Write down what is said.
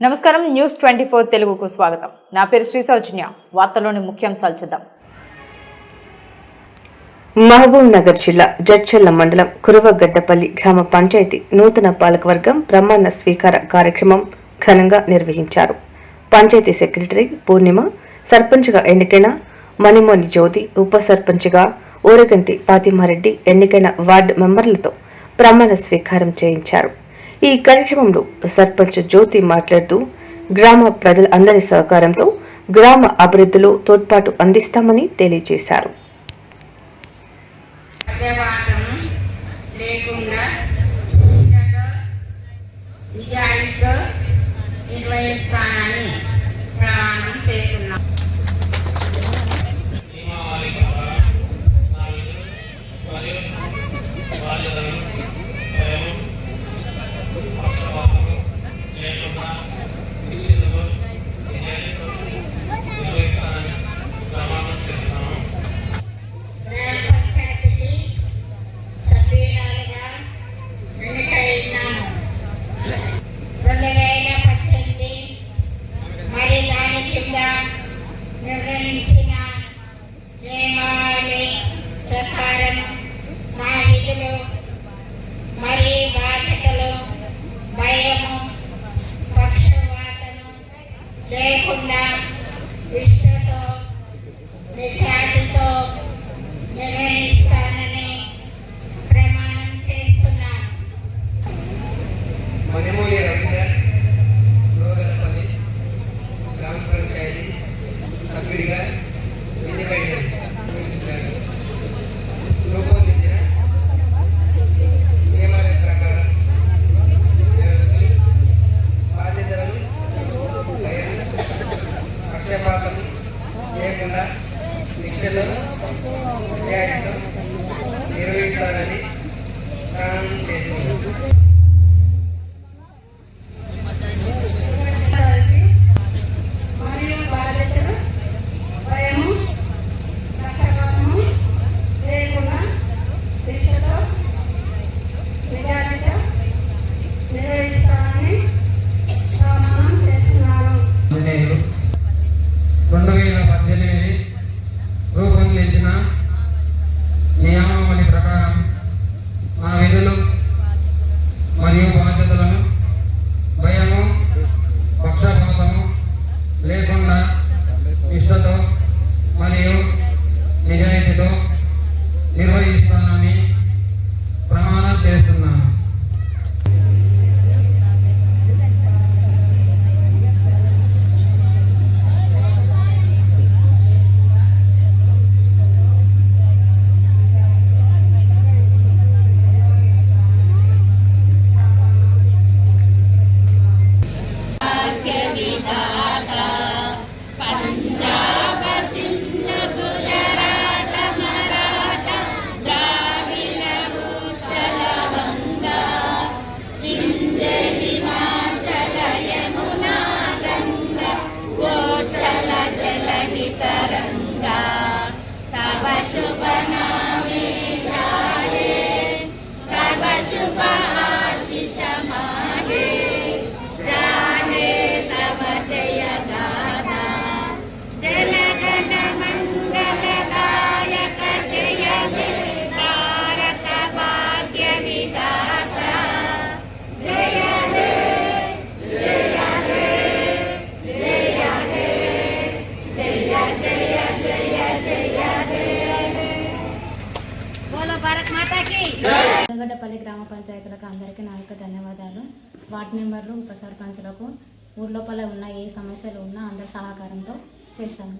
నమస్కారం news twenty four తెలుగుకు స్వాగతం. నా పేరు శ్రీ సౌజన్య. వార్తలోని ముఖ్యాంశాలు చూద్దాం. మహబూబ్ నగర్ జిల్లా జడ్చెల్ల మండలం కురువగడ్డపల్లి గ్రామ పంచాయతీ నూతన పాలకవర్గం ప్రమాణ స్వీకార కార్యక్రమం ఘనంగా నిర్వహించారు. పంచాయతీ సెక్రటరీ పూర్ణిమ సర్పంచ్గా ఎన్నికైన మణిమోని జ్యోతి ఉప సర్పంచ్గా ఊరగంటి ఫాతిమారెడ్డి ఎన్నికైన వార్డు మెంబర్లతో ప్రమాణ స్వీకారం చేయించారు. ఈ కార్యక్రమంలో సర్పంచ్ జ్యోతి మాట్లాడుతూ గ్రామ ప్రజల అందరి సహకారంతో గ్రామ అభివృద్ధిలో తోడ్పాటు అందిస్తామని తెలియజేశారు. నా నిర్వహించాలని ప్రారంభం చేసింది నా ಶುಭನಾ ఎర్రగడ్డపల్లి గ్రామ పంచాయతీలకు అందరికీ నా యొక్క ధన్యవాదాలు. వార్డు మెంబర్లు ఉప సర్పంచులకు ఊర్లోపల ఉన్న ఏ సమస్యలు ఉన్నా అందరి సహకారంతో చేస్తాము